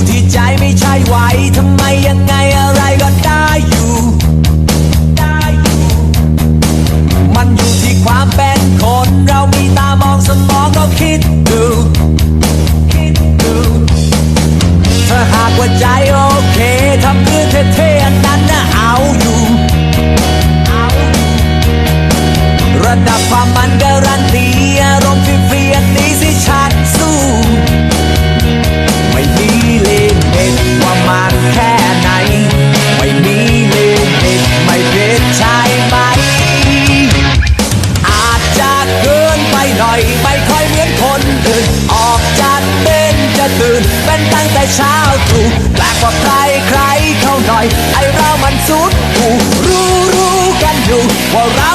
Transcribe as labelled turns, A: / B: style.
A: ู่ที่ใจไม่ใช่ไหวทำไมยังไงอะไรก็ได้อยู่ได้อยู่ มันอยู่ที่ความเป็นคน เรามีตามองสมองก็คิดดูคิดดูถ้าหากว่าใจโอเคทำเรื่อเท่ๆอันนั้นนะเอาอยู่เอาอยู่ระดับความมันการันตี เช้าตรู่แปลกกว่าใครใครเขาหน่อย ไอเรามันสุดกูรู้รู้กันอยู่ว่าเรา